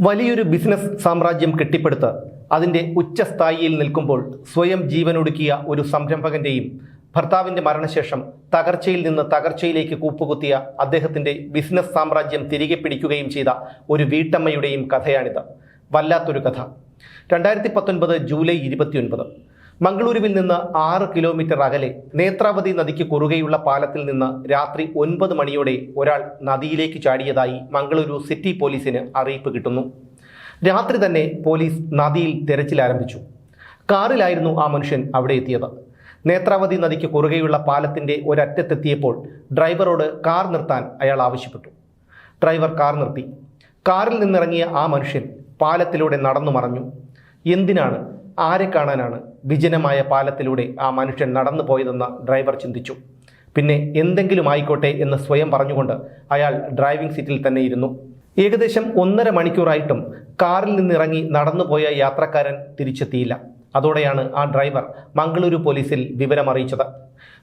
വലിയൊരു ബിസിനസ് സാമ്രാജ്യം കെട്ടിപ്പടുത്ത് അതിന്റെ ഉച്ചസ്ഥായിയിൽ നിൽക്കുമ്പോൾ സ്വയം ജീവനൊടുക്കിയ ഒരു സംരംഭകന്റെയും ഭർത്താവിന്റെ മരണശേഷം തകർച്ചയിൽ നിന്ന് തകർച്ചയിലേക്ക് കൂപ്പുകുത്തിയ അദ്ദേഹത്തിന്റെ ബിസിനസ് സാമ്രാജ്യം തിരികെ പിടിക്കുകയും ചെയ്ത ഒരു വീട്ടമ്മയുടെയും കഥയാണിത്. വല്ലാത്തൊരു കഥ. രണ്ടായിരത്തി പത്തൊൻപത് ജൂലൈ ഇരുപത്തിയൊൻപത്. മംഗളൂരുവിൽ നിന്ന് ആറ് കിലോമീറ്റർ അകലെ നേത്രാവതി നദിക്ക് കുറുകെയുള്ള പാലത്തിൽ നിന്ന് രാത്രി ഒൻപത് മണിയോടെ ഒരാൾ നദിയിലേക്ക് ചാടിയതായി മംഗളൂരു സിറ്റി പോലീസിന് അറിയിപ്പ് കിട്ടുന്നു. രാത്രി തന്നെ പോലീസ് നദിയിൽ തെരച്ചിൽ ആരംഭിച്ചു. കാറിലായിരുന്നു ആ മനുഷ്യൻ അവിടെ എത്തിയത്. നേത്രാവതി നദിക്ക് കുറുകെയുള്ള പാലത്തിന്റെ ഒരറ്റത്തെത്തിയപ്പോൾ ഡ്രൈവറോട് കാർ നിർത്താൻ അയാൾ ആവശ്യപ്പെട്ടു. ഡ്രൈവർ കാർ നിർത്തി. കാറിൽ നിന്നിറങ്ങിയ ആ മനുഷ്യൻ പാലത്തിലൂടെ നടന്നു മറഞ്ഞു. എന്തിനാണ്? ആരെ കാണാനാണ്? വിജനമായ പാലത്തിലൂടെ ആ മനുഷ്യൻ നടന്നു പോയതെന്ന് ഡ്രൈവർ ചിന്തിച്ചു. പിന്നെ എന്തെങ്കിലും ആയിക്കോട്ടെ എന്ന് സ്വയം പറഞ്ഞുകൊണ്ട് അയാൾ ഡ്രൈവിംഗ് സീറ്റിൽ തന്നെ ഇരുന്നു. ഏകദേശം ഒന്നര മണിക്കൂറായിട്ടും കാറിൽ നിന്നിറങ്ങി നടന്നുപോയ യാത്രക്കാരൻ തിരിച്ചെത്തിയില്ല. അതോടെയാണ് ആ ഡ്രൈവർ മംഗളൂരു പോലീസിൽ വിവരമറിയിച്ചത്.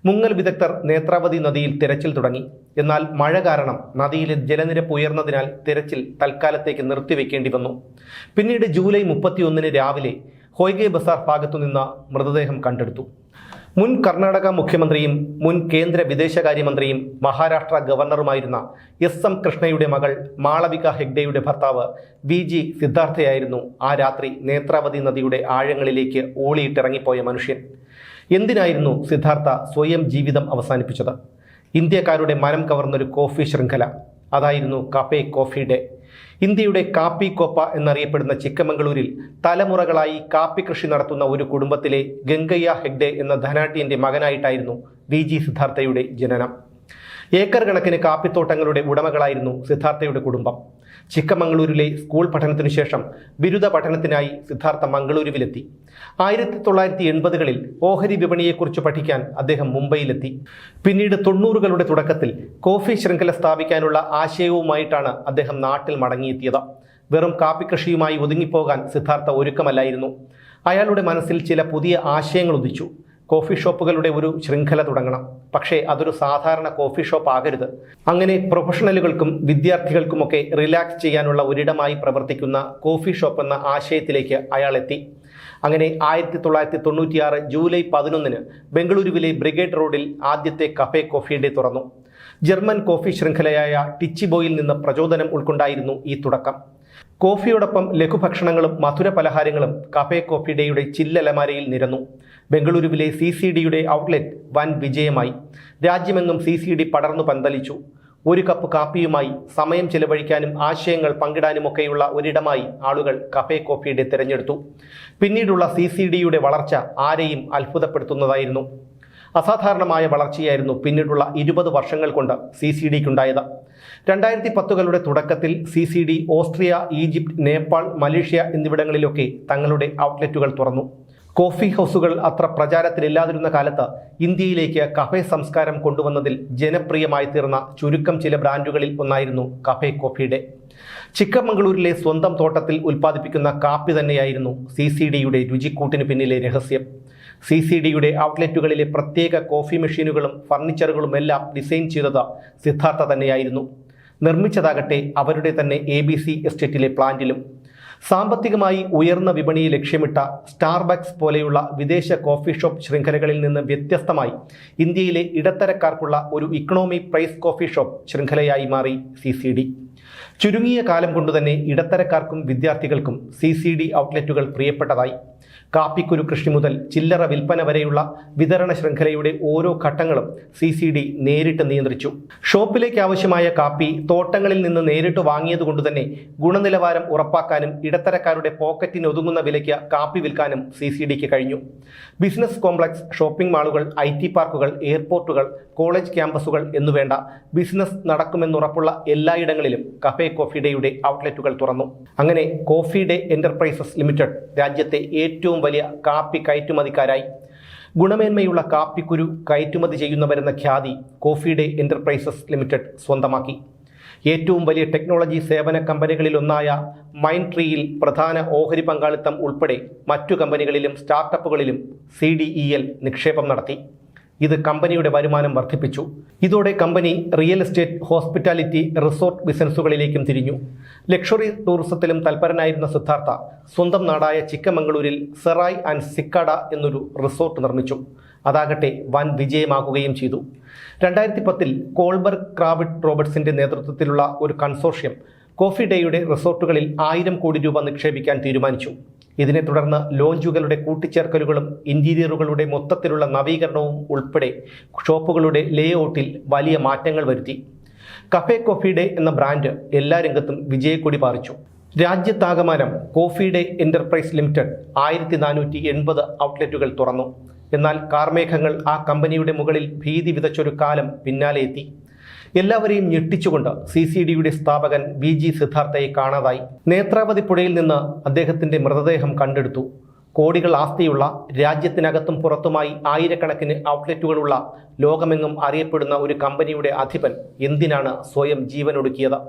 മുങ്ങൽ വിദഗ്ധർ നേത്രാവതി നദിയിൽ തിരച്ചിൽ തുടങ്ങി. എന്നാൽ മഴ കാരണം നദിയിലെ ജലനിരപ്പ് ഉയർന്നതിനാൽ തിരച്ചിൽ തൽക്കാലത്തേക്ക് നിർത്തിവെക്കേണ്ടി വന്നു. പിന്നീട് ജൂലൈ മുപ്പത്തിയൊന്നിന് രാവിലെ ഹൊയ്ഗെ ബസാർ ഭാഗത്തു നിന്ന് മൃതദേഹം കണ്ടെടുത്തു. മുൻ കർണാടക മുഖ്യമന്ത്രിയും മുൻ കേന്ദ്ര വിദേശകാര്യമന്ത്രിയും മഹാരാഷ്ട്ര ഗവർണറുമായിരുന്ന എസ് എം കൃഷ്ണയുടെ മകൾ മാളവിക ഹെഗ്ഡെയുടെ ഭർത്താവ് വി ജി സിദ്ധാർത്ഥയായിരുന്നു ആ രാത്രി നേത്രാവതി നദിയുടെ ആഴങ്ങളിലേക്ക് ഓളിയിട്ടിറങ്ങിപ്പോയ മനുഷ്യൻ. എന്തിനായിരുന്നു സിദ്ധാർത്ഥ സ്വയം ജീവിതം അവസാനിപ്പിച്ചത്? ഇന്ത്യക്കാരുടെ മനം കവർന്നൊരു കോഫി ശൃംഖല. അതായിരുന്നു കപേ കോഫി ഡേ. ഇന്ത്യയുടെ കാപ്പി കോപ്പ എന്നറിയപ്പെടുന്ന ചിക്കമംഗളൂരിൽ തലമുറകളായി കാപ്പി കൃഷി നടത്തുന്ന ഒരു കുടുംബത്തിലെ ഗംഗയ്യ ഹെഗ്ഡെ എന്ന ധനാട്ടിയന്റെ മകനായിട്ടായിരുന്നു വി ജി സിദ്ധാർത്ഥയുടെ ജനനം. ഏക്കർ കണക്കിന് കാപ്പിത്തോട്ടങ്ങളുടെ ഉടമകളായിരുന്നു സിദ്ധാർത്ഥയുടെ കുടുംബം. ചിക്കമംഗളൂരിലെ സ്കൂൾ പഠനത്തിനു ശേഷം ബിരുദ പഠനത്തിനായി സിദ്ധാർത്ഥ മംഗളൂരുവിലെത്തി. ആയിരത്തി തൊള്ളായിരത്തി എൺപതുകളിൽ ഓഹരി വിപണിയെക്കുറിച്ച് പഠിക്കാൻ അദ്ദേഹം മുംബൈയിലെത്തി. പിന്നീട് തൊണ്ണൂറുകളുടെ തുടക്കത്തിൽ കോഫി ശൃംഖല സ്ഥാപിക്കാനുള്ള ആശയവുമായിട്ടാണ് അദ്ദേഹം നാട്ടിൽ മടങ്ങിയെത്തിയത്. വെറും കാപ്പി കൃഷിയുമായി ഒതുങ്ങിപ്പോകാൻ സിദ്ധാർത്ഥ ഒരുക്കമല്ലായിരുന്നു. അയാളുടെ മനസ്സിൽ ചില പുതിയ ആശയങ്ങൾ ഉദിച്ചു. കോഫി ഷോപ്പുകളുടെ ഒരു ശൃംഖല തുടങ്ങണം. പക്ഷേ അതൊരു സാധാരണ കോഫി ഷോപ്പ് ആകരുത്. അങ്ങനെ പ്രൊഫഷണലുകൾക്കും വിദ്യാർത്ഥികൾക്കുമൊക്കെ റിലാക്സ് ചെയ്യാനുള്ള ഒരിടമായി പ്രവർത്തിക്കുന്ന കോഫി ഷോപ്പ് എന്ന ആശയത്തിലേക്ക് അയാൾ എത്തി അങ്ങനെ ആയിരത്തി തൊള്ളായിരത്തി തൊണ്ണൂറ്റിയാറ് ജൂലൈ പതിനൊന്നിന് ബംഗളൂരുവിലെ ബ്രിഗേഡ് റോഡിൽ ആദ്യത്തെ കഫേ കോഫി ഡേ തുറന്നു. ജർമ്മൻ കോഫി ശൃംഖലയായ ടിച്ചിബോയിൽ നിന്ന് പ്രചോദനം ഉൾക്കൊണ്ടായിരുന്നു ഈ തുടക്കം. കോഫിയോടൊപ്പം ലഘുഭക്ഷണങ്ങളും മധുര പലഹാരങ്ങളും കഫേ കോഫി ഡേയുടെ ചില്ലലമാരയിൽ നിരന്നു. ബംഗളൂരുവിലെ സി സി ഡിയുടെ ഔട്ട്ലെറ്റ് വൻ വിജയമായി. രാജ്യമെങ്ങും സി സി ഡി പടർന്നു പന്തലിച്ചു. ഒരു കപ്പ് കാപ്പിയുമായി സമയം ചെലവഴിക്കാനും ആശയങ്ങൾ പങ്കിടാനുമൊക്കെയുള്ള ഒരിടമായി ആളുകൾ കഫേ കോഫി ഡേ തിരഞ്ഞെടുത്തു. പിന്നീടുള്ള സി സി ഡിയുടെ വളർച്ച ആരെയും അത്ഭുതപ്പെടുത്തുന്നതായിരുന്നു. അസാധാരണമായ വളർച്ചയായിരുന്നു പിന്നീടുള്ള ഇരുപത് വർഷങ്ങൾ കൊണ്ട് സി സി ഡിക്കുണ്ടായത്. രണ്ടായിരത്തി പത്തുകളുടെ തുടക്കത്തിൽ C C D Austria Egypt Nepal Malaysia എന്നിവിടങ്ങളിലൊക്കെ തങ്ങളുടെ ഔട്ട്ലെറ്റുകൾ തുറന്നു. കോഫി ഹൗസുകൾ അത്ര പ്രചാരത്തിലില്ലാതിരുന്ന കാലത്ത് ഇന്ത്യയിലേക്ക് കഫേ സംസ്കാരം കൊണ്ടുവന്നതിൽ ജനപ്രിയമായി തീർന്ന ചുരുക്കം ചില ബ്രാൻഡുകളിൽ ഒന്നായിരുന്നു കഫേ കോഫിയുടെ ചിക്കമംഗളൂരിലെ സ്വന്തം തോട്ടത്തിൽ ഉൽപ്പാദിപ്പിക്കുന്ന കാപ്പി തന്നെയായിരുന്നു സി സി ഡിയുടെ രുചിക്കൂട്ടിന് പിന്നിലെ രഹസ്യം. സി സി ഡിയുടെ ഔട്ട്ലെറ്റുകളിലെ പ്രത്യേക കോഫി മെഷീനുകളും ഫർണിച്ചറുകളും എല്ലാം ഡിസൈൻ ചെയ്തത് സിദ്ധാർത്ഥ തന്നെയായിരുന്നു. നിർമ്മിച്ചതാകട്ടെ അവരുടെ തന്നെ എ ബി സി എസ്റ്റേറ്റിലെ പ്ലാന്റിലും. സാമ്പത്തികമായി ഉയർന്ന വിപണിയെ ലക്ഷ്യമിട്ട സ്റ്റാർബക്സ് പോലെയുള്ള വിദേശ കോഫി ഷോപ്പ് ശൃംഖലകളിൽ നിന്ന് വ്യത്യസ്തമായി ഇന്ത്യയിലെ ഇടത്തരക്കാർക്കുള്ള ഒരു ഇക്കണോമി പ്രൈസ് കോഫി ഷോപ്പ് ശൃംഖലയായി മാറി സി സി ഡി ചുരുങ്ങിയ കാലം കൊണ്ടുതന്നെ ഇടത്തരക്കാർക്കും വിദ്യാർത്ഥികൾക്കും സി സി ഡി ഔട്ട്ലെറ്റുകൾ പ്രിയപ്പെട്ടതായി. കാപ്പിക്കുരു കൃഷി മുതൽ ചില്ലറ വിൽപ്പന വരെയുള്ള വിതരണ ശൃംഖലയുടെ ഓരോ ഘട്ടങ്ങളും സി സി ഡി നേരിട്ട് നിയന്ത്രിച്ചു. ഷോപ്പിലേക്ക് ആവശ്യമായ കാപ്പി തോട്ടങ്ങളിൽ നിന്ന് നേരിട്ട് വാങ്ങിയതുകൊണ്ട് തന്നെ ഗുണനിലവാരം ഉറപ്പാക്കാനും ഇടത്തരക്കാരുടെ പോക്കറ്റിന് ഒതുങ്ങുന്ന വിലയ്ക്ക് കാപ്പി വിൽക്കാനും സി സി ഡിക്ക് കഴിഞ്ഞു. ബിസിനസ് കോംപ്ലക്സ് ഷോപ്പിംഗ് മാളുകൾ ഐ ടി പാർക്കുകൾ എയർപോർട്ടുകൾ കോളേജ് ക്യാമ്പസുകൾ എന്നുവേണ്ട ബിസിനസ് നടക്കുമെന്നുറപ്പുള്ള എല്ലായിടങ്ങളിലും കഫേ കോഫി ഡേയുടെ ഔട്ട്ലെറ്റുകൾ തുറന്നു. അങ്ങനെ കോഫി ഡേ എന്റർപ്രൈസസ് ലിമിറ്റഡ് രാജ്യത്തെ ഏറ്റവും വലിയ കാപ്പി കയറ്റുമതിക്കാരായി. ഗുണമേന്മയുള്ള കാപ്പിക്കുരു കയറ്റുമതി ചെയ്യുന്നവരെന്ന ഖ്യാതി കോഫി ഡേ എന്റർപ്രൈസസ് ലിമിറ്റഡ് സ്വന്തമാക്കി. ഏറ്റവും വലിയ ടെക്നോളജി സേവന കമ്പനികളിലൊന്നായ മൈൻഡ് ട്രീയിൽ പ്രധാന ഓഹരി പങ്കാളിത്തം ഉൾപ്പെടെ മറ്റു കമ്പനികളിലും സ്റ്റാർട്ടപ്പുകളിലും സി നിക്ഷേപം നടത്തി. ഇത് കമ്പനിയുടെ വരുമാനം വർദ്ധിപ്പിച്ചു. ഇതോടെ company real estate hospitality resort ബിസിനസ്സുകളിലേക്കും തിരിഞ്ഞു. ലക്ഷറി ടൂറിസത്തിലും തൽപരനായിരുന്ന സിദ്ധാർത്ഥ സ്വന്തം നാടായ ചിക്കമംഗളൂരിൽ സെറായ് ആൻഡ് സിക്കാഡ എന്നൊരു റിസോർട്ട് നിർമ്മിച്ചു. അതാകട്ടെ വൻ വിജയമാകുകയും ചെയ്തു. രണ്ടായിരത്തി പത്തിൽ കോൾബർഗ് ക്രാവിഡ് റോബർട്സിന്റെ നേതൃത്വത്തിലുള്ള ഒരു കൺസോർഷ്യം കോഫി ഡേയുടെ റിസോർട്ടുകളിൽ ആയിരം കോടി രൂപ നിക്ഷേപിക്കാൻ തീരുമാനിച്ചു. ഇതിനെ തുടർന്ന് ലോഞ്ചുകളുടെ കൂട്ടിച്ചേർക്കലുകളും ഇന്റീരിയറുകളുടെ മൊത്തത്തിലുള്ള നവീകരണവും ഉൾപ്പെടെ ഷോപ്പുകളുടെ ലേഔട്ടിൽ വലിയ മാറ്റങ്ങൾ വരുത്തി. കഫേ കോഫി ഡേ എന്ന ബ്രാൻഡ് എല്ലാ രംഗത്തും വിജയക്കൊടി പാറിച്ചു. രാജ്യത്താകമാനം കോഫി ഡേ എന്റർപ്രൈസ് ലിമിറ്റഡ് ആയിരത്തി നാനൂറ്റി എൺപത് ഔട്ട്ലെറ്റുകൾ തുറന്നു. എന്നാൽ കാർമേഘങ്ങൾ ആ കമ്പനിയുടെ മുകളിൽ ഭീതി വിതച്ചൊരു കാലം പിന്നാലെ എത്തി. എല്ലാവരെയും ഞെട്ടിച്ചുകൊണ്ട് സി സി ഡിയുടെ സ്ഥാപകൻ വി ജി സിദ്ധാർത്ഥയെ കാണാതായി. നേത്രാവതി പുഴയിൽ നിന്ന് അദ്ദേഹത്തിന്റെ മൃതദേഹം കണ്ടെടുത്തു. കോടികൾ ആസ്തിയുള്ള രാജ്യത്തിനകത്തും പുറത്തുമായി ആയിരക്കണക്കിന് ഔട്ട്ലെറ്റുകളുള്ള ലോകമെങ്ങും അറിയപ്പെടുന്ന ഒരു കമ്പനിയുടെ അധിപൻ എന്തിനാണ് സ്വയം ജീവനൊടുക്കിയത്?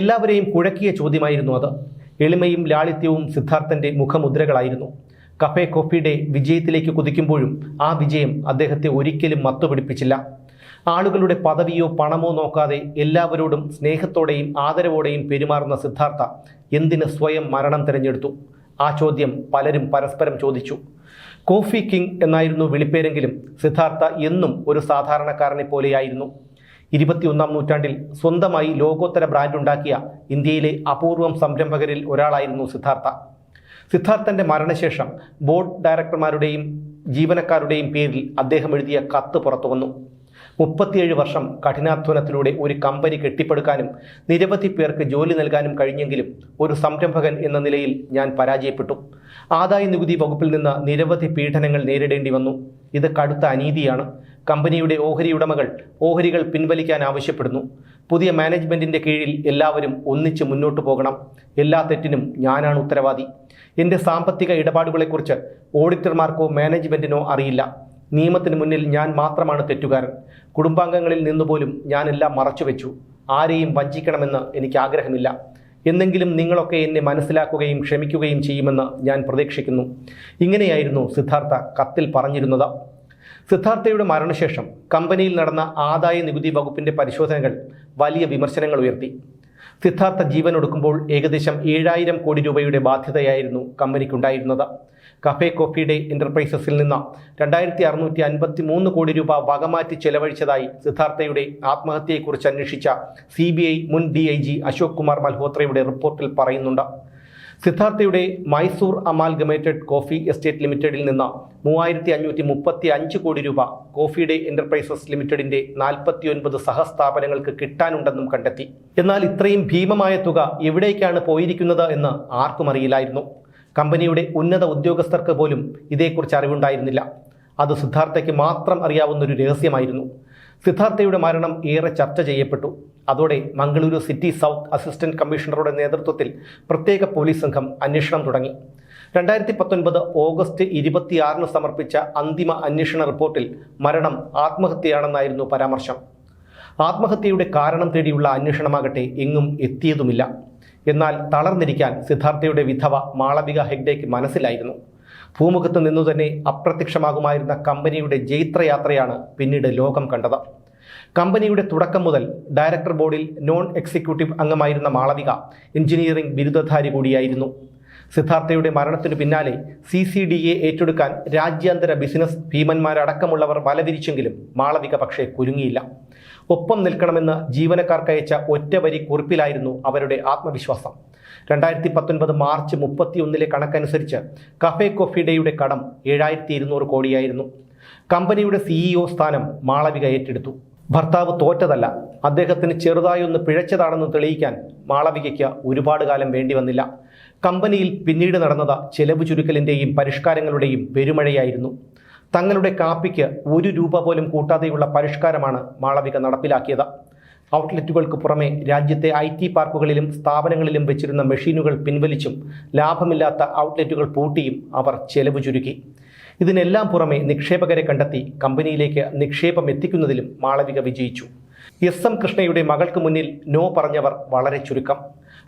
എല്ലാവരെയും കുഴക്കിയ ചോദ്യമായിരുന്നു അത്. എളിമയും ലാളിത്യവും സിദ്ധാർത്ഥന്റെ മുഖമുദ്രകളായിരുന്നു. കഫേ കോഫിയുടെ വിജയത്തിലേക്ക് കുതിക്കുമ്പോഴും ആ വിജയം അദ്ദേഹത്തെ ഒരിക്കലും മത്തുപിടിപ്പിച്ചില്ല. ആളുകളുടെ പദവിയോ പണമോ നോക്കാതെ എല്ലാവരോടും സ്നേഹത്തോടെയും ആദരവോടെയും പെരുമാറുന്ന സിദ്ധാർത്ഥ എന്തിന് സ്വയം മരണം തിരഞ്ഞെടുത്തു? ആ ചോദ്യം പലരും പരസ്പരം ചോദിച്ചു. കോഫി കിങ് എന്നായിരുന്നു വിളിപ്പേരെങ്കിലും സിദ്ധാർത്ഥ എന്നും ഒരു സാധാരണക്കാരനെ പോലെയായിരുന്നു. ഇരുപത്തിയൊന്നാം നൂറ്റാണ്ടിൽ സ്വന്തമായി ലോകോത്തര ബ്രാൻഡ് ഉണ്ടാക്കിയ ഇന്ത്യയിലെ അപൂർവം സംരംഭകരിൽ ഒരാളായിരുന്നു സിദ്ധാർത്ഥ. സിദ്ധാർത്ഥന്റെ മരണശേഷം ബോർഡ് ഡയറക്ടർമാരുടെയും ജീവനക്കാരുടെയും പേരിൽ അദ്ദേഹം എഴുതിയ കത്ത് പുറത്തു വന്നു മുപ്പത്തിയേഴ് വർഷം കഠിനാധ്വാനത്തിലൂടെ ഒരു കമ്പനി കെട്ടിപ്പടുക്കാനും നിരവധി പേർക്ക് ജോലി നൽകാനും കഴിഞ്ഞെങ്കിലും ഒരു സംരംഭകൻ എന്ന നിലയിൽ ഞാൻ പരാജയപ്പെട്ടു. ആദായ നികുതി വകുപ്പിൽ നിന്ന് നിരവധി പീഡനങ്ങൾ നേരിടേണ്ടി വന്നു. ഇത് കടുത്ത അനീതിയാണ്. കമ്പനിയുടെ ഓഹരി ഉടമകൾ ഓഹരികൾ പിൻവലിക്കാൻ ആവശ്യപ്പെടുന്നു. പുതിയ മാനേജ്മെന്റിന്റെ കീഴിൽ എല്ലാവരും ഒന്നിച്ച് മുന്നോട്ട് പോകണം. എല്ലാ തെറ്റിനും ഞാനാണ് ഉത്തരവാദി. എന്റെ സാമ്പത്തിക ഇടപാടുകളെക്കുറിച്ച് ഓഡിറ്റർമാർക്കോ മാനേജ്മെന്റിനോ അറിയില്ല. നിയമത്തിന് മുന്നിൽ ഞാൻ മാത്രമാണ് തെറ്റുകാരൻ. കുടുംബാംഗങ്ങളിൽ നിന്നുപോലും ഞാനെല്ലാം മറച്ചുവെച്ചു. ആരെയും വഞ്ചിക്കണമെന്ന് എനിക്ക് ആഗ്രഹമില്ല. എന്നെങ്കിലും നിങ്ങളൊക്കെ എന്നെ മനസ്സിലാക്കുകയും ക്ഷമിക്കുകയും ചെയ്യുമെന്ന് ഞാൻ പ്രതീക്ഷിക്കുന്നു. ഇങ്ങനെയായിരുന്നു സിദ്ധാർത്ഥ കത്തിൽ പറഞ്ഞിരുന്നത്. സിദ്ധാർത്ഥയുടെ മരണശേഷം കമ്പനിയിൽ നടന്ന ആദായ നികുതി വകുപ്പിന്റെ പരിശോധനകൾ വലിയ വിമർശനങ്ങൾ ഉയർത്തി. സിദ്ധാർത്ഥ ജീവനൊടുക്കുമ്പോൾ ഏകദേശം ഏഴായിരം കോടി രൂപയുടെ ബാധ്യതയായിരുന്നു കമ്പനിക്കുണ്ടായിരുന്നത്. കഫേ കോഫി ഡേ എന്റർപ്രൈസസിൽ നിന്ന് രണ്ടായിരത്തി അറുന്നൂറ്റി അൻപത്തി മൂന്ന് കോടി രൂപ വകമാറ്റി ചെലവഴിച്ചതായി സിദ്ധാർത്ഥയുടെ ആത്മഹത്യയെക്കുറിച്ച് അന്വേഷിച്ച സി ബി ഐ മുൻ D I G Ashok Kumar മൽഹോത്രയുടെ റിപ്പോർട്ടിൽ പറയുന്നുണ്ട്. സിദ്ധാർത്ഥയുടെ മൈസൂർ അമാൽഗമേറ്റഡ് കോഫി എസ്റ്റേറ്റ് ലിമിറ്റഡിൽ നിന്ന് മൂവായിരത്തി അഞ്ഞൂറ്റി മുപ്പത്തി അഞ്ച് കോടി രൂപ കോഫി ഡേ എന്റർപ്രൈസസ് ലിമിറ്റഡിന്റെ നാൽപ്പത്തി ഒൻപത് സഹസ്ഥാപനങ്ങൾക്ക് കിട്ടാനുണ്ടെന്നും കണ്ടെത്തി. എന്നാൽ ഇത്രയും ഭീമമായ തുക എവിടേക്കാണ് പോയിരിക്കുന്നത് എന്ന് ആർക്കും അറിയില്ലായിരുന്നു. കമ്പനിയുടെ ഉന്നത ഉദ്യോഗസ്ഥർക്ക് പോലും ഇതേക്കുറിച്ച് അറിവുണ്ടായിരുന്നില്ല. അത് സിദ്ധാർത്ഥയ്ക്ക് മാത്രം അറിയാവുന്ന ഒരു രഹസ്യമായിരുന്നു. സിദ്ധാർത്ഥയുടെ മരണം ഏറെ ചർച്ച ചെയ്യപ്പെട്ടു. അതോടെ മംഗളൂരു സിറ്റി സൗത്ത് അസിസ്റ്റന്റ് കമ്മീഷണറുടെ നേതൃത്വത്തിൽ പ്രത്യേക പോലീസ് സംഘം അന്വേഷണം തുടങ്ങി. രണ്ടായിരത്തി പത്തൊൻപത് ഓഗസ്റ്റ് ഇരുപത്തിയാറിന് സമർപ്പിച്ച അന്തിമ അന്വേഷണ റിപ്പോർട്ടിൽ മരണം ആത്മഹത്യയാണെന്നായിരുന്നു പരാമർശം. ആത്മഹത്യയുടെ കാരണം തേടിയുള്ള അന്വേഷണമാകട്ടെ എങ്ങും എത്തിയതുമില്ല. എന്നാൽ തളർന്നിരിക്കാൻ സിദ്ധാർത്ഥയുടെ വിധവ മാളവിക ഹെഗ്ഡേക്ക് മനസ്സിലായിരുന്നു. ഭൂമുഖത്ത് നിന്നു തന്നെ അപ്രത്യക്ഷമാകുമായിരുന്ന കമ്പനിയുടെ ജൈത്രയാത്രയാണ് പിന്നീട് ലോകം കണ്ടത്. കമ്പനിയുടെ തുടക്കം മുതൽ ഡയറക്ടർ ബോർഡിൽ നോൺ എക്സിക്യൂട്ടീവ് അംഗമായിരുന്ന മാളവിക എഞ്ചിനീയറിംഗ് ബിരുദധാരി കൂടിയായിരുന്നു. സിദ്ധാർത്ഥയുടെ മരണത്തിനു പിന്നാലെ സി സി ഡി എ ഏറ്റെടുക്കാൻ രാജ്യാന്തര ബിസിനസ് ഭീമന്മാരടക്കമുള്ളവർ വലതിരിച്ചെങ്കിലും മാളവിക പക്ഷേ കുരുങ്ങിയില്ല. ഒപ്പം നിൽക്കണമെന്ന് ജീവനക്കാർക്കയച്ച ഒറ്റ വരി കുറിപ്പിലായിരുന്നു അവരുടെ ആത്മവിശ്വാസം. രണ്ടായിരത്തി പത്തൊൻപത് മാർച്ച് മുപ്പത്തിയൊന്നിലെ കണക്കനുസരിച്ച് കഫേ കോഫി ഡേയുടെ കടം ഏഴായിരത്തി ഇരുന്നൂറ് കോടിയായിരുന്നു. കമ്പനിയുടെ സിഇഒ സ്ഥാനം മാളവിക ഏറ്റെടുത്തു. ഭർത്താവ് തോറ്റതല്ല അദ്ദേഹത്തിന് ചെറുതായൊന്ന് പിഴച്ചതാണെന്ന് തെളിയിക്കാൻ മാളവികയ്ക്ക് ഒരുപാട് കാലം വേണ്ടി വന്നില്ല കമ്പനിയിൽ പിന്നീട് നടന്നത് ചെലവ് ചുരുക്കലിന്റെയും പരിഷ്കാരങ്ങളുടെയും പെരുമഴയായിരുന്നു. തങ്ങളുടെ കാപ്പിക്ക് ഒരു രൂപ പോലും കൂട്ടാതെയുള്ള പരിഷ്കാരമാണ് മാളവിക നടപ്പിലാക്കിയത്. ഔട്ട്ലെറ്റുകൾക്ക് പുറമെ രാജ്യത്തെ ഐ ടി പാർക്കുകളിലും സ്ഥാപനങ്ങളിലും വെച്ചിരുന്ന മെഷീനുകൾ പിൻവലിച്ചും ലാഭമില്ലാത്ത ഔട്ട്ലെറ്റുകൾ പൂട്ടിയും അവർ ചെലവ് ചുരുക്കി. ഇതിനെല്ലാം പുറമെ നിക്ഷേപകരെ കണ്ടെത്തി കമ്പനിയിലേക്ക് നിക്ഷേപം എത്തിക്കുന്നതിലും മാളവിക വിജയിച്ചു. എസ് എം കൃഷ്ണയുടെ മകൾക്ക് മുന്നിൽ നോ പറഞ്ഞവർ വളരെ ചുരുക്കം.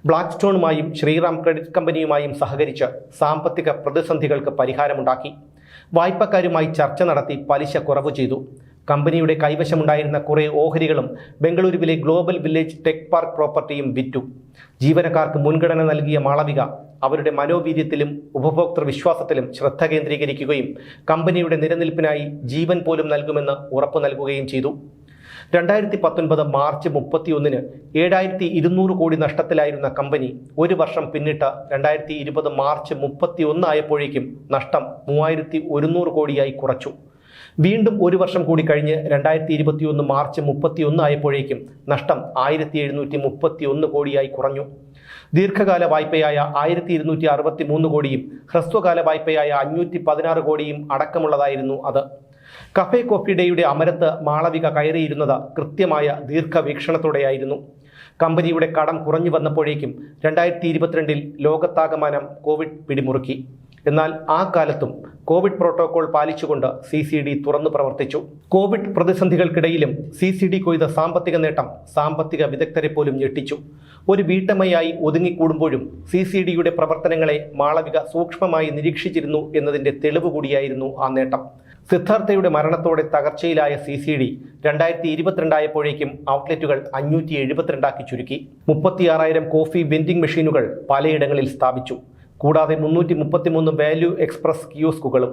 ബ്ലാക്ക് സ്റ്റോണുമായും ശ്രീറാം ക്രെഡിറ്റ് കമ്പനിയുമായും സഹകരിച്ച് സാമ്പത്തിക പ്രതിസന്ധികൾക്ക് പരിഹാരമുണ്ടാക്കി. വായ്പക്കാരുമായി ചർച്ച നടത്തി പലിശ കുറവ് ചെയ്തു. കമ്പനിയുടെ കൈവശമുണ്ടായിരുന്ന കുറേ ഓഹരികളും ബംഗളൂരുവിലെ ഗ്ലോബൽ വില്ലേജ് ടെക് പാർക്ക് പ്രോപ്പർട്ടിയും വിറ്റു. ജീവനക്കാർക്ക് മുൻഗണന നൽകിയ മാളവിക അവരുടെ മനോവീര്യത്തിലും ഉപഭോക്തൃ വിശ്വാസത്തിലും ശ്രദ്ധ കേന്ദ്രീകരിക്കുകയും കമ്പനിയുടെ നിലനിൽപ്പിനായി ജീവൻ പോലും നൽകുമെന്ന് ഉറപ്പു നൽകുകയും ചെയ്തു. രണ്ടായിരത്തി പത്തൊൻപത് മാർച്ച് മുപ്പത്തിയൊന്നിന് ഏഴായിരത്തി ഇരുന്നൂറ് കോടി നഷ്ടത്തിലായിരുന്ന കമ്പനി ഒരു വർഷം പിന്നിട്ട് രണ്ടായിരത്തി ഇരുപത് മാർച്ച് മുപ്പത്തിയൊന്ന് ആയപ്പോഴേക്കും നഷ്ടം മൂവായിരത്തി ഒരുന്നൂറ് കോടിയായി കുറച്ചു. വീണ്ടും ഒരു വർഷം കൂടി കഴിഞ്ഞ് രണ്ടായിരത്തി ഇരുപത്തിയൊന്ന് മാർച്ച് മുപ്പത്തിയൊന്ന് ആയപ്പോഴേക്കും നഷ്ടം ആയിരത്തി എഴുന്നൂറ്റി മുപ്പത്തി ഒന്ന് കോടിയായി കുറഞ്ഞു. ദീർഘകാല വായ്പയായ ആയിരത്തി ഇരുന്നൂറ്റി അറുപത്തി മൂന്ന് കോടിയും ഹ്രസ്വകാല വായ്പയായ അഞ്ഞൂറ്റി പതിനാറ് കോടിയും അടക്കമുള്ളതായിരുന്നു അത്. കഫേ കോഫി ഡേയുടെ അമരത്ത് മാളവിക കയറിയിരുന്നത് കൃത്യമായ ദീർഘവീക്ഷണത്തോടെയായിരുന്നു. കമ്പനിയുടെ കടം കുറഞ്ഞു വന്നപ്പോഴേക്കും രണ്ടായിരത്തി ഇരുപത്തിരണ്ടിൽ ലോകത്താകമാനം കോവിഡ് പിടിമുറുക്കി. എന്നാൽ ആ കാലത്തും കോവിഡ് പ്രോട്ടോകോൾ പാലിച്ചുകൊണ്ട് സി സി ഡി തുറന്നു പ്രവർത്തിച്ചു. കോവിഡ് പ്രതിസന്ധികൾക്കിടയിലും സി സി ഡി കൊയ്ത സാമ്പത്തിക നേട്ടം സാമ്പത്തിക വിദഗ്ധരെ പോലും ഞെട്ടിച്ചു. ഒരു വീട്ടമ്മയായി ഒതുങ്ങിക്കൂടുമ്പോഴും സി സി ഡിയുടെ പ്രവർത്തനങ്ങളെ മാളവിക സൂക്ഷ്മമായി നിരീക്ഷിച്ചിരുന്നു എന്നതിന്റെ തെളിവ് കൂടിയായിരുന്നു ആ നേട്ടം. സിദ്ധാർത്ഥയുടെ മരണത്തോടെ തകർച്ചയിലായ സി സി ഡി രണ്ടായിരത്തി ഇരുപത്തിരണ്ടായപ്പോഴേക്കും ഔട്ട്ലെറ്റുകൾ അഞ്ഞൂറ്റി എഴുപത്തിരണ്ടാക്കി ചുരുക്കി. മുപ്പത്തിയാറായിരം കോഫി വെൻഡിംഗ് മെഷീനുകൾ പലയിടങ്ങളിൽ സ്ഥാപിച്ചു. കൂടാതെ മുന്നൂറ്റി മുപ്പത്തിമൂന്ന് വാല്യൂ എക്സ്പ്രസ് കിയോസ്കുകളും.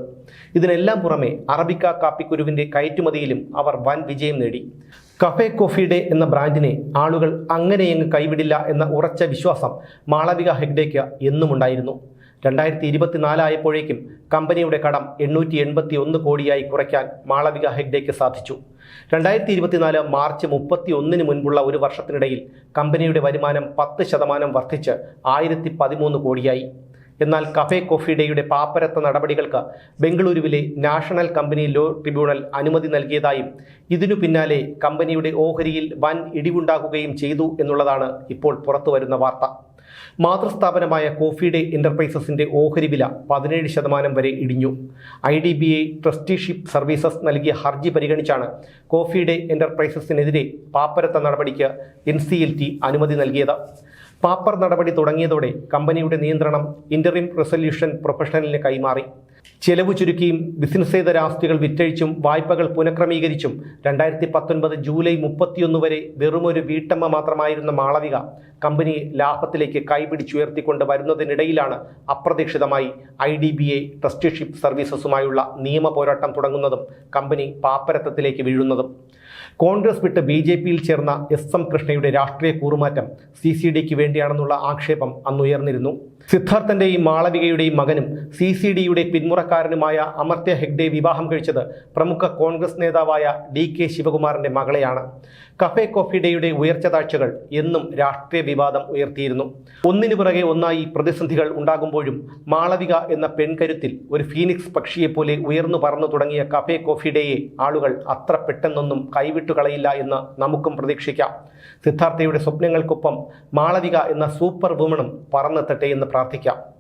ഇതിനെല്ലാം പുറമെ അറബിക്ക കാപ്പിക്കുരുവിന്റെ കയറ്റുമതിയിലും അവർ വൻ വിജയം നേടി. കഫേ കോഫി ഡേ എന്ന ബ്രാൻഡിനെ ആളുകൾ അങ്ങനെയങ്ങ് കൈവിടില്ല എന്ന ഉറച്ച വിശ്വാസം മാളവിക ഹെഗ്ഡേക്ക് എന്നും ഉണ്ടായിരുന്നു രണ്ടായിരത്തി ഇരുപത്തിനാലായപ്പോഴേക്കും കമ്പനിയുടെ കടം എണ്ണൂറ്റി എൺപത്തി ഒന്ന് കോടിയായി കുറയ്ക്കാൻ മാളവിക ഹെഗ്ഡേക്ക് സാധിച്ചു. രണ്ടായിരത്തി ഇരുപത്തിനാല് മാർച്ച് മുപ്പത്തി ഒന്നിന് മുൻപുള്ള ഒരു വർഷത്തിനിടയിൽ കമ്പനിയുടെ വരുമാനം പത്ത് ശതമാനം വർദ്ധിച്ച് ആയിരത്തി പതിമൂന്ന് കോടിയായി. എന്നാൽ കഫേ കോഫി ഡേയുടെ പാപ്പരത്ത നടപടികൾക്ക് ബംഗളൂരുവിലെ നാഷണൽ കമ്പനി ലോ ട്രിബ്യൂണൽ അനുമതി നൽകിയതായും ഇതിനു പിന്നാലെ കമ്പനിയുടെ ഓഹരിയിൽ വൻ ഇടിവുണ്ടാകുകയും ചെയ്തു എന്നുള്ളതാണ് ഇപ്പോൾ പുറത്തുവരുന്ന വാർത്ത. മാതൃസ്ഥാപനമായ കോഫി ഡേ എന്റർപ്രൈസസിന്റെ ഓഹരി വില പതിനേഴ് ശതമാനം വരെ ഇടിഞ്ഞു. I D B I trusteeship services നൽകിയ ഹർജി പരിഗണിച്ചാണ് കോഫി ഡേ എന്റർപ്രൈസസിനെതിരെ പാപ്പരത്ത നടപടിക്ക് എൻ സി എൽ ടി അനുമതി നൽകിയത്. പാപ്പർ നടപടി തുടങ്ങിയതോടെ കമ്പനിയുടെ നിയന്ത്രണം ഇന്ററിം റെസൊല്യൂഷൻ പ്രൊഫഷണലിന് കൈമാറി. ചെലവ് ചുരുക്കിയും ബിസിനസ്സേതര ആസ്തികൾ വിറ്റഴിച്ചും വായ്പകൾ പുനഃക്രമീകരിച്ചും രണ്ടായിരത്തി പത്തൊൻപത് ജൂലൈ മുപ്പത്തിയൊന്ന് വരെ വെറുമൊരു വീട്ടമ്മ മാത്രമായിരുന്ന മാളവിക കമ്പനി ലാഭത്തിലേക്ക് കൈപിടിച്ചുയർത്തിക്കൊണ്ട് വരുന്നതിനിടയിലാണ് അപ്രതീക്ഷിതമായി I D B A trusteeship സർവീസസുമായുള്ള നിയമ പോരാട്ടം തുടങ്ങുന്നതും കമ്പനി പാപ്പരത്തത്തിലേക്ക് വീഴുന്നതും. കോൺഗ്രസ് വിട്ട് ബി ജെ പിയിൽ ചേർന്ന എസ് എം കൃഷ്ണയുടെ രാഷ്ട്രീയ കൂറുമാറ്റം സി സി ഡിക്ക് വേണ്ടിയാണെന്നുള്ള ആക്ഷേപം അന്നുയർന്നിരുന്നു. സിദ്ധാർത്ഥന്റെയും മാളവികയുടെയും മകനും സി സി ഡിയുടെ പിന്മുറക്കാരനുമായ അമർത്യ ഹെഗ്ഡെ വിവാഹം കഴിച്ചത് പ്രമുഖ കോൺഗ്രസ് നേതാവായ ഡി കെ ശിവകുമാറിന്റെ മകളെയാണ്. കഫേ കോഫി ഡേയുടെ ഉയർച്ച താഴ്ചകൾ എന്നും രാഷ്ട്രീയ വിവാദം ഉയർത്തിയിരുന്നു. ഒന്നിനു പിറകെ ഒന്നായി പ്രതിസന്ധികൾ ഉണ്ടാകുമ്പോഴും മാളവിക എന്ന പെൺകരുത്തിൽ ഒരു ഫീനിക്സ് പക്ഷിയെപ്പോലെ ഉയർന്നു പറന്നു തുടങ്ങിയ കഫേ കോഫി ഡേയെ ആളുകൾ അത്ര പെട്ടെന്നൊന്നും കൈവിട്ടുകളയില്ല എന്ന് നമുക്കും പ്രതീക്ഷിക്കാം. സിദ്ധാർത്ഥയുടെ സ്വപ്നങ്ങൾക്കൊപ്പം മാളവിക എന്ന സൂപ്പർ വുമണും പറന്നെത്തട്ടെ എന്ന് പ്രാർത്ഥിക്കാം.